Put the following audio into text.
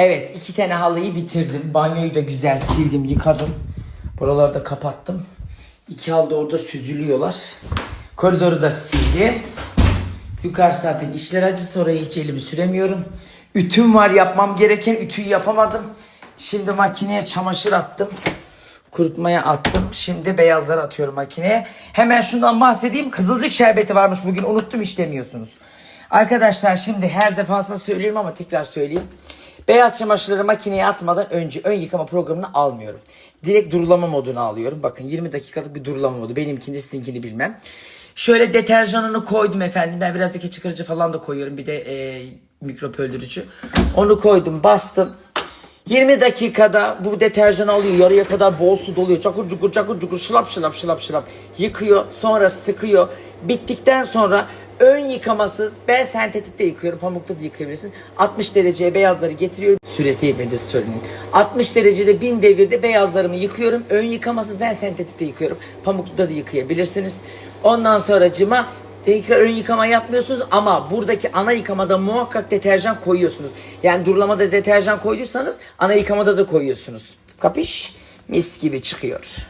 Evet iki tane halıyı bitirdim. Banyoyu da güzel sildim yıkadım. Buraları da kapattım. İki halı da orada süzülüyorlar. Koridoru da sildim. Yukarı zaten işler acısı oraya hiç elimi süremiyorum. Ütüm var yapmam gereken ütüyü yapamadım. Şimdi makineye çamaşır attım. Kurutmaya attım. Şimdi beyazları atıyorum makineye. Hemen şundan bahsedeyim. Kızılcık şerbeti varmış bugün. Unuttum hiç demiyorsunuz. Arkadaşlar şimdi her defasında söylüyorum ama tekrar söyleyeyim. Beyaz çamaşırları makineye atmadan önce ön yıkama programını almıyorum. Direkt durulama modunu alıyorum. Bakın 20 dakikalık bir durulama modu. Benimkini sizinkini bilmem. Şöyle deterjanını koydum efendim. Ben biraz da çıkarıcı falan da koyuyorum. Bir de e, mikrop öldürücü. Onu koydum bastım. 20 dakikada bu deterjanı alıyor. Yarıya kadar bol su doluyor. Çakur cukur çakur cukur şılap şılap şılap şılap yıkıyor. Sonra sıkıyor. Bittikten sonra ön yıkamasız ben sentetikte yıkıyorum. Pamukta da yıkayabilirsin. 60 dereceye beyazları getiriyorum. Süresi yetmedi story'nin. 60 derecede 1000 devirde beyazlarımı yıkıyorum. Ön yıkamasız ben sentetikte yıkıyorum. Pamukta da yıkayabilirsiniz. Ondan sonra cıma Tekrar ön yıkama yapmıyorsunuz ama buradaki ana yıkamada muhakkak deterjan koyuyorsunuz. Yani durulamada deterjan koyduysanız ana yıkamada da koyuyorsunuz. Kapış? Mis gibi çıkıyor.